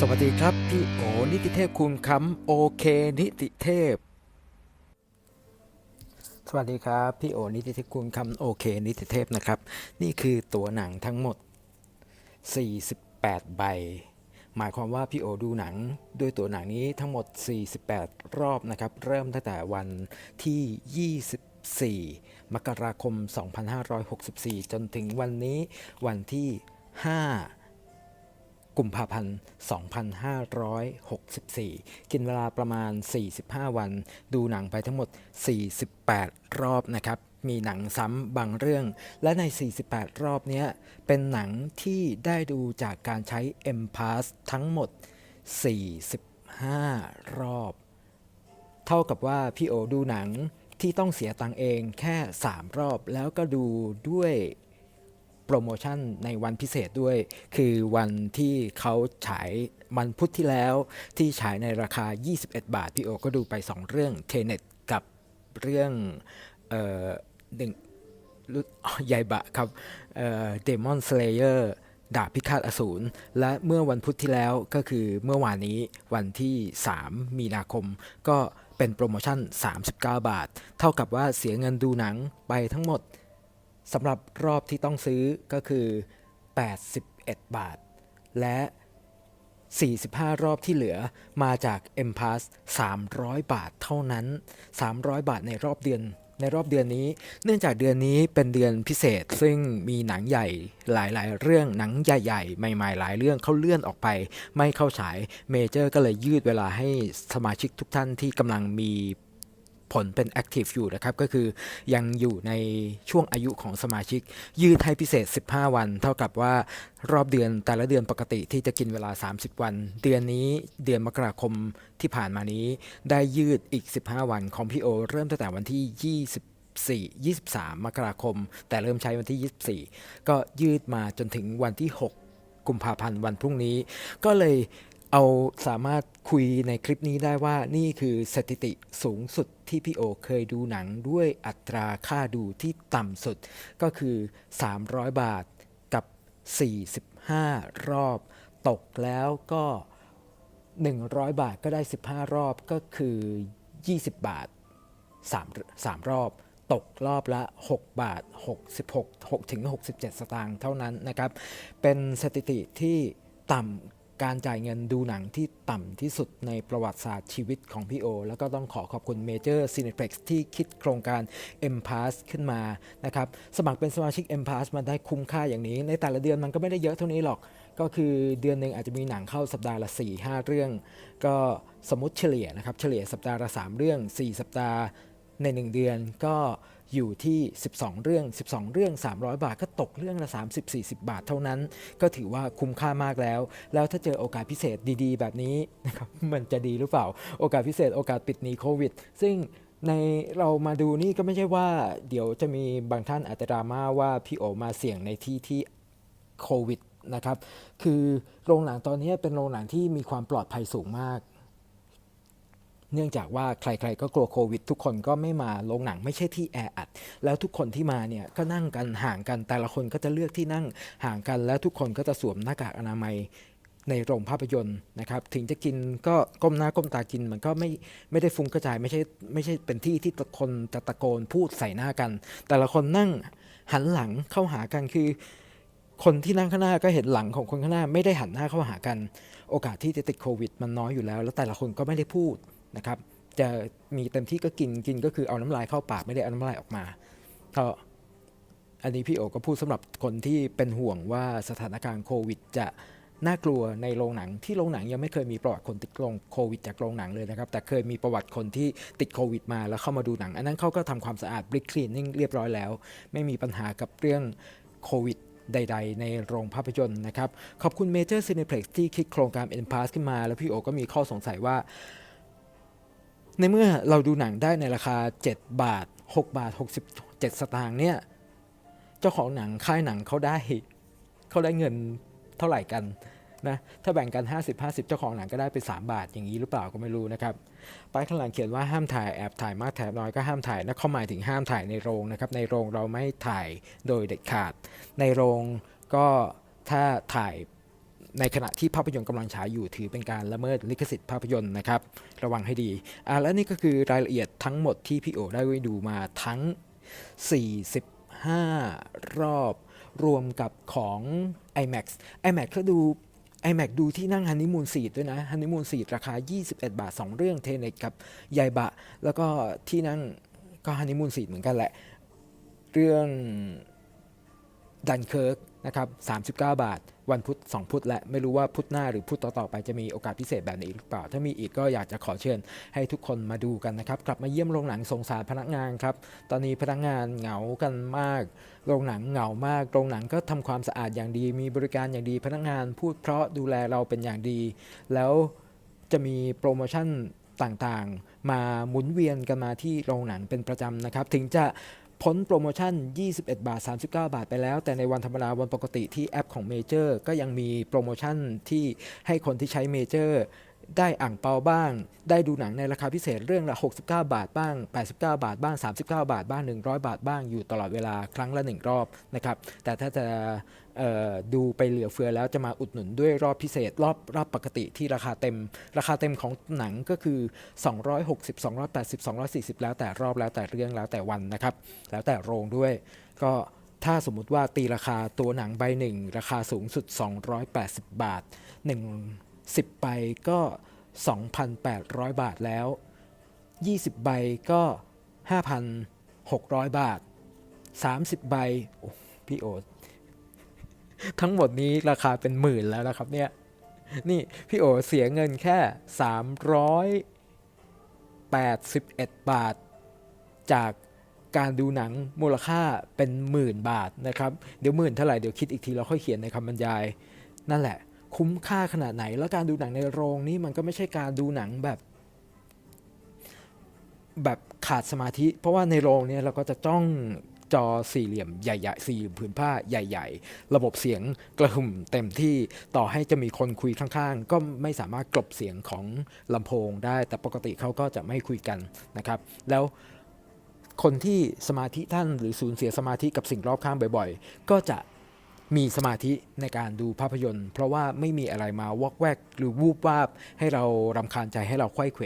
สวัสดีครับ พี่โอนิติเทพคุณคำโอเคนิติเทพ สวัสดีครับ พี่โอนิติเทพคุณคำโอเคนิติเทพนะครับ นี่คือตัวหนังทั้งหมด 48 ใบ หมายความว่าพี่โอดูหนังด้วยตัวหนังนี้ทั้งหมด 48 รอบนะครับ เริ่มตั้งแต่วันที่ 24 มกราคม 2564 จนถึงวันนี้วันที่ 5 กุมภาพันธ์ 2564 กินเวลาประมาณ 45 วัน ดูหนังไปทั้งหมด 48 รอบนะครับ มีหนังซ้ำบางเรื่อง และใน 48 รอบนี้เป็นหนังที่ได้ดูจากการใช้ M Pass ทั้งหมด 45 รอบ เท่ากับว่าพี่โอดูหนังที่ต้องเสียตังเองแค่ 3 รอบแล้วก็ดูด้วย โปรโมชั่นในวันพิเศษด้วย คือวันที่เขาฉายมันพุธที่แล้วที่ฉายในราคา 21 บาท พี่โอก็ดูไป 2 เรื่องเทเน็ตกับเรื่องเอ่อหนึ่งยายบะครับเดมอนสเลเยอร์ดาบพิฆาตอสูร และเมื่อวันพุธที่แล้วก็คือเมื่อวานนี้วันที่ 3 มีนาคม ก็เป็นโปรโมชั่น 39 บาท เท่ากับว่าเสียเงินดูหนังไปทั้งหมด สำหรับรอบที่ต้องซื้อก็คือ 81 บาท และ 45 รอบที่เหลือมาจาก M Pass 300 บาทเท่านั้น 300 บาทในรอบเดือนในรอบเดือนนี้ เนื่องจากเดือนนี้เป็นเดือนพิเศษ ซึ่งมีหนังใหญ่หลายๆ เรื่องหนังใหญ่ๆ ใหม่ๆ หลายเรื่องเขาเลื่อนออกไป ไม่เข้าฉายเมเจอร์ก็เลยยืดเวลาให้สมาชิกทุกท่านที่กำลังมี ผลเป็น Active อยู่นะครับ ก็คือยังอยู่ในช่วงอายุของสมาชิก ยืดให้พิเศษ 15 วัน เท่ากับว่ารอบเดือนแต่ละเดือนปกติที่จะกินเวลา 30 วัน เดือนนี้เดือนมกราคมที่ผ่านมานี้ ได้ยืดอีก 15 วันของพี่โอ เริ่มตั้งแต่วันที่24 23 มกราคม แต่เริ่มใช้วันที่ 24 ก็ยืดมาจนถึงวันที่ 6 กุมภาพันธ์วันพรุ่งนี้ ก็เลย เอาสามารถคุยในคลิปนี้ได้ว่านี่คือสถิติสูงสุดที่พี่โอเคยดูหนังด้วยอัตราค่าดูที่ต่ำสุด ก็คือ 300 บาทกับ 45 รอบ ตกแล้วก็ 100 บาทก็ได้ 15 รอบก็คือ 20 บาท 3 3 รอบ ตกรอบละ 6 บาท 66 6ถึง67 สตางค์เท่านั้นนะครับ เป็นสถิติที่ต่ำ การจ่ายเงินดูหนังที่ต่ำที่สุดในประวัติศาสตร์ชีวิตของพี่โอ แล้วก็ต้องขอขอบคุณ Major Cineplex ที่คิดโครงการ M Pass ขึ้นมานะครับ สมัครเป็นสมาชิก M Pass มันได้คุ้มค่าอย่างนี้ ในแต่ละเดือนมันก็ไม่ได้เยอะเท่านี้หรอก ก็คือเดือนหนึ่งอาจจะมีหนังเข้าสัปดาห์ละ 4-5 เรื่อง ก็สมมติเฉลี่ยนะครับ เฉลี่ยสัปดาห์ละ 3 เรื่อง 4 สัปดาห์ ใน 1 เดือนก็อยู่ที่ 12 เรื่อง 12 เรื่อง 300 บาท ก็ตกเรื่องละ 30-40 บาทเท่านั้น ก็ถือว่าคุ้มค่ามากแล้ว แล้วถ้าเจอโอกาสพิเศษดีๆ แบบนี้นะครับมันจะดีหรือเปล่า โอกาสพิเศษโอกาสปิดหนีโควิด ซึ่งในเรามาดูนี่ก็ไม่ใช่ว่า เดี๋ยวจะมีบางท่านอาจจะดราม่าว่าพี่โอมาเสี่ยงในที่ที่โควิดนะครับ คือโรงหนังตอนนี้เป็นโรงหนังที่มีความปลอดภัยสูงมาก เนื่องจากว่าใครๆก็กลัวโควิด ทุกคนก็ไม่มาโรงหนังไม่ใช่ที่แออัด แล้วทุกคนที่มาเนี่ยก็นั่งกันห่างกันแต่ละคนก็จะเลือกที่นั่งห่างกัน แล้วทุกคนก็จะสวมหน้ากากอนามัยในโรงภาพยนตร์นะครับ ถึงจะกินก็ก้มหน้าก้มตากิน มันก็ไม่ไม่ได้ฟุ้งกระจายไม่ใช่ไม่ใช่เป็นที่ที่คนจะตะโกนพูดใส่หน้ากัน แต่ละคนนั่งหันหลังเข้าหากันคือ คนที่นั่งข้างหน้าก็เห็นหลังของคนข้างหน้า ไม่ได้หันหน้าเข้าหากัน โอกาสที่จะติดโควิด มันน้อยอยู่แล้ว แล้วแต่ละคนก็ไม่ได้พูด นะครับจะมีเต็มที่ก็กินกินก็คือเอาน้ำลายเข้าปากไม่ได้เอาน้ำลายออกมาก็อันนี้พี่โอก็พูดสำหรับคนที่เป็นห่วงว่าสถานการณ์โควิด จะน่ากลัวในโรงหนังที่โรงหนังยังไม่เคยมีประวัติคนติดโรงโควิดจากโรงหนังเลยนะครับแต่เคยมีประวัติคนที่ติดโควิดมาแล้วเข้ามาดูหนัง อันนั้นเขาก็ทำความสะอาดบริคลีนนิ่งเรียบร้อยแล้ว ไม่มีปัญหากับเรื่องโควิดใด ๆ ในโรงภาพยนตร์นะครับ ขอบคุณ Major Cineplex ที่คิดโครงการ N Pass ขึ้นมา แล้วพี่โอก็มีข้อสงสัยว่า ในเมื่อเราดูหนังได้ในราคา 7 บาท 6 บาท 67 สตางค์เนี่ย เจ้าของหนังค่ายหนังเขาได้เขาได้เงินเท่าไหร่กันนะถ้าแบ่งกัน 50 50 เจ้าของหนังก็ได้ไป 3 บาทอย่างนี้หรือเปล่าก็ไม่รู้นะครับป้ายข้างหลังเขียนว่าห้ามถ่ายแอบถ่ายมากถ่ายน้อยก็ห้ามถ่ายนะเขาหมายถึงห้ามถ่ายในโรงนะครับในโรงเราไม่ถ่ายโดยเด็ดขาด ในโรงก็ถ้าถ่าย ในขณะที่ภาพยนตร์กำลังฉายอยู่ถือเป็นการละเมิดลิขสิทธิ์ภาพยนตร์นะครับ ระวังให้ดีอ่าและนี่ก็คือรายละเอียดทั้งหมดที่พี่โอได้ดูมาทั้ง 45 รอบรวมกับของ iMac iMac ก็ดู iMac ดูที่นั่งฮันนีมูนซีด้วยนะฮันนีมูนซีราคา 21 บาท 2 เรื่องเทเนตกับยายบะ แล้วก็ที่นั่งก็ฮันนีมูนซีเหมือนกันแหละ เรื่องดันเคิร์กนะครับ 39 บาท วันพุธ2พุธและไม่รู้ว่าพุธหน้าหรือพุธต่อๆไปจะมีโอกาสพิเศษแบบนี้หรือเปล่า ถ้ามีอีกก็อยากจะขอเชิญให้ทุกคนมาดูกันนะครับ กลับมาเยี่ยมโรงหนังสงสารพนักงานครับ ตอนนี้พนักงานเหงากันมาก โรงหนังเหงามาก โรงหนังก็ทำความสะอาดอย่างดี มีบริการอย่างดี พนักงานพูดเพราะดูแลเราเป็นอย่างดี แล้วจะมีโปรโมชั่นต่างๆ มาหมุนเวียนกันมาที่โรงหนังเป็นประจำนะครับ ถึงจะ พ้นโปรโมชั่น 21 บาท 39 บาทไปแล้ว แต่ในวันธรรมดาวันปกติที่แอปของเมเจอร์ก็ยังมีโปรโมชั่นที่ให้คนที่ใช้เมเจอร์ได้อ่างเปาบ้าง ได้ดูหนังในราคาพิเศษเรื่องละ 69 บาทบ้าง 89 บาทบ้าง 39 บาทบ้าง 100 บาทบ้างอยู่ตลอดเวลาครั้งละ 1 รอบนะครับ แต่ถ้าจะ ดูไปเหลือเฟือแล้วจะมาอุดหนุนด้วยรอบพิเศษ รอบรอบปกติที่ราคาเต็ม ราคาเต็มของหนังก็คือ 260 280 240 แล้วแต่รอบแล้วแต่เรื่องแล้วแต่วันนะครับ แล้วแต่โรงด้วย ก็ถ้าสมมุติว่าตีราคาตัวหนังใบหนึ่งราคาสูงสุด 280 บาท1 10ใบก็ 2,800 บาทแล้ว 20 ใบก็ 5,600 บาท 30 ใบพี่โอ ทั้งหมดนี้ราคาเป็นหมื่นแล้วนะครับเนี่ย นี่พี่โอเสียเงินแค่ 381 บาท จากการดูหนังมูลค่าเป็นหมื่นบาทนะครับ เดี๋ยวหมื่นเท่าไหร่เดี๋ยวคิดอีกทีแล้วค่อยเขียนในคำบรรยาย นั่นแหละ คุ้มค่าขนาดไหน แล้วการดูหนังในโรงนี่มันก็ไม่ใช่การดูหนังแบบ แบบขาดสมาธิ เพราะว่าในโรงเนี่ยเราก็จะจ้อง จอสี่เหลี่ยมใหญ่ๆสี่เหลี่ยมผืนผ้าใหญ่ ๆ ระบบเสียงกระหึ่มเต็มที่ต่อให้จะมีคนคุยข้างๆ ก็ไม่สามารถกลบเสียงของลำโพงได้ แต่ปกติเขาก็จะไม่คุยกันนะครับ แล้วคนที่สมาธิท่านหรือสูญเสียสมาธิกับสิ่งรอบข้างบ่อย ๆ ก็จะ มีสมาธิในการดูภาพยนตร์ เพราะว่าไม่มีอะไรมาวอกแวกหรือวูบวาบ ให้เรารำคาญใจให้เราไขว้เขว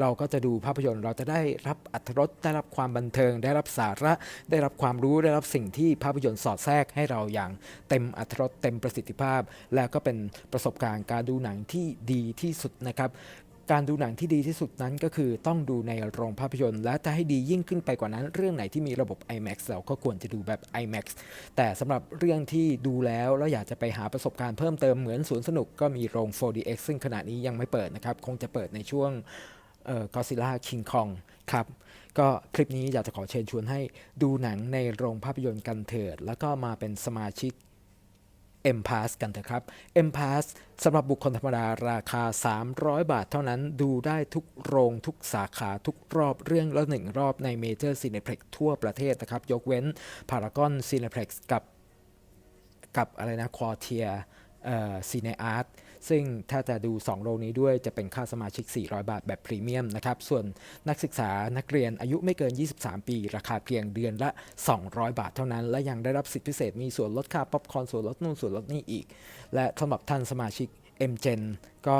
เราก็จะดูภาพยนตร์ เราจะได้รับอัตรสได้รับความบันเทิง ได้รับสาระ ได้รับความรู้ได้รับสิ่งที่ภาพยนตร์สอดแทรกให้เราอย่าง เต็มอัตรสเต็มประสิทธิภาพ แล้วก็เป็นประสบการณ์การดูหนังที่ดีที่สุดนะครับ การดูหนังที่ดีที่สุดนั้นก็คือต้องดูในโรงภาพยนตร์ และถ้าให้ดียิ่งขึ้นไปกว่านั้นเรื่องไหนที่มีระบบ IMAX เราก็ควรจะดูแบบ IMAX แต่สำหรับเรื่องที่ดูแล้วแล้วอยากจะไปหาประสบการณ์เพิ่มเติมเหมือนสวนสนุกก็มีโรง 4DX ซึ่งขณะนี้ยังไม่เปิดนะครับ คงจะเปิดในช่วงเอ่อ Godzilla King Kong ครับก็คลิปนี้อยากจะขอเชิญชวนให้ดูหนังในโรงภาพยนตร์กันเถิด แล้วก็มาเป็นสมาชิก M Pass กันเถอะครับ M Pass สำหรับบุคคลธรรมดาราคา 300 บาทเท่านั้นดูได้ทุกโรงทุกสาขาทุกรอบเรื่องละหนึ่งรอบในเมเจอร์ซีเนเพล็กทั่วประเทศนะครับ ยกเว้นพารากอนซีเนเพล็กกับกับอะไรนะควอเทียซีเนอาร์ต ซึ่งถ้าจะดู 2 โรงนี้ด้วยจะเป็นค่าสมาชิก 400 บาทแบบพรีเมียมนะครับ ส่วนนักศึกษานักเรียนอายุไม่เกิน 23 ปี ราคาเพียงเดือนละ 200 บาทเท่านั้น และยังได้รับสิทธิพิเศษมีส่วนลดค่าป๊อปคอร์นส่วนลดนู่นส่วนลดนี่อีก และสำหรับท่านสมาชิก M Gen ก็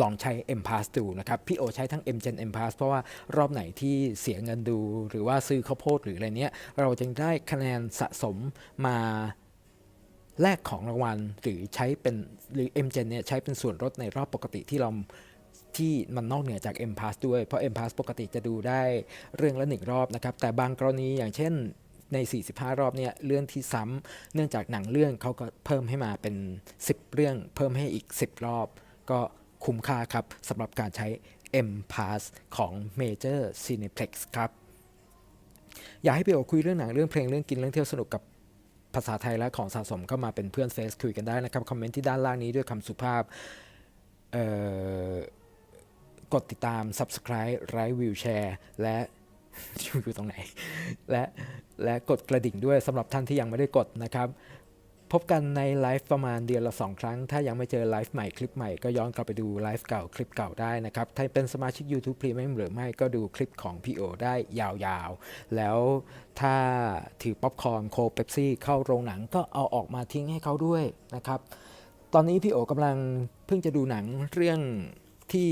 ลองใช้ M Pass ดูนะครับ พี่โอใช้ทั้ง M Gen M Pass เพราะว่ารอบไหนที่เสียเงินดู หรือว่าซื้อข้าวโพดหรืออะไรเนี้ย เราจึงได้คะแนนสะสมมา แลกของรางวัลหรือใช้เป็นหรือ M Gen เนี่ยใช้เป็นส่วนลดในรอบปกติที่เราที่มันนอกเหนือจาก M Pass ด้วย เพราะ M Pass ปกติจะดูได้เรื่องละหนึ่งรอบนะครับ แต่บางกรณีอย่างเช่นใน 45 รอบเนี่ยเรื่องที่ซ้ำเนื่องจากหนังเรื่องเขาก็เพิ่มให้มาเป็น 10 เรื่อง เพิ่มให้อีก 10 รอบ ก็คุ้มค่าครับสำหรับการใช้ M Pass ของ Major Cineplex ครับ อยากให้พี่โอคุยเรื่องหนังเรื่องเพลงเรื่องกินเรื่องเที่ยวสนุกกับาษาไทยและของสะสมก็มาเป็นเพื่อนเฟซคุยกันได้นะครับ คอมเมนต์ที่ด้านล่างนี้ด้วยคำสุภาพกดติดตาม Subscribe ไลค์วิวแชร์และอยู่ตรงไหน และและกดกระดิ่งด้วยสำหรับท่านที่ยังไม่ได้กดนะครับ พบกันในไลฟ์ประมาณเดือนละ 2 ครั้ง ถ้ายังไม่เจอไลฟ์ใหม่คลิปใหม่ก็ย้อนกลับไปดูไลฟ์เก่าคลิปเก่าได้นะครับ ถ้าเป็นสมาชิก YouTube Premium หรือไม่ก็ดูคลิปของพี่โอได้ยาวๆ แล้วถ้าถือป๊อปคอร์นโคเปปซี่เข้าโรงหนังก็เอาออกมาทิ้งให้เขาด้วยนะครับ ตอนนี้พี่โอกำลังเพิ่งจะดูหนังเรื่องที่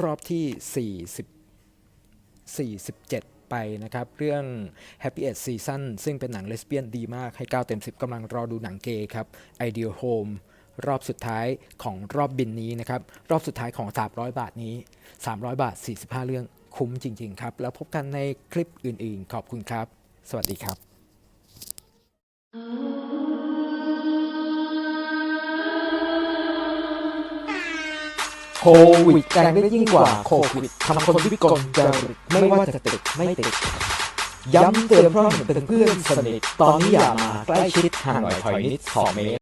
รอบที่ 40 47 ไปนะครับ เรื่อง Happy End Season ซึ่งเป็นหนังเลสเบี้ยนดีมากให้ 9 เต็ม 10กำลังรอดูหนังเกย์ครับ Ideal Home รอบสุดท้ายของรอบบินนี้นะครับ รอบสุดท้ายของ 300 บาทนี้ 300 บาท 45 เรื่องคุ้มจริง ๆ ครับ แล้วพบกันในคลิปอื่น ๆ ขอบคุณครับ สวัสดีครับ โควิดแรงได้ยิ่งกว่าโควิดทำคนวิกลจริตไม่ว่าจะติดไม่ติด ย้ำเตือนเพราะเห็นเป็นเพื่อนสนิท ตอนนี้อย่ามาใกล้ชิดห่างหน่อยถอยนิดสองเมตร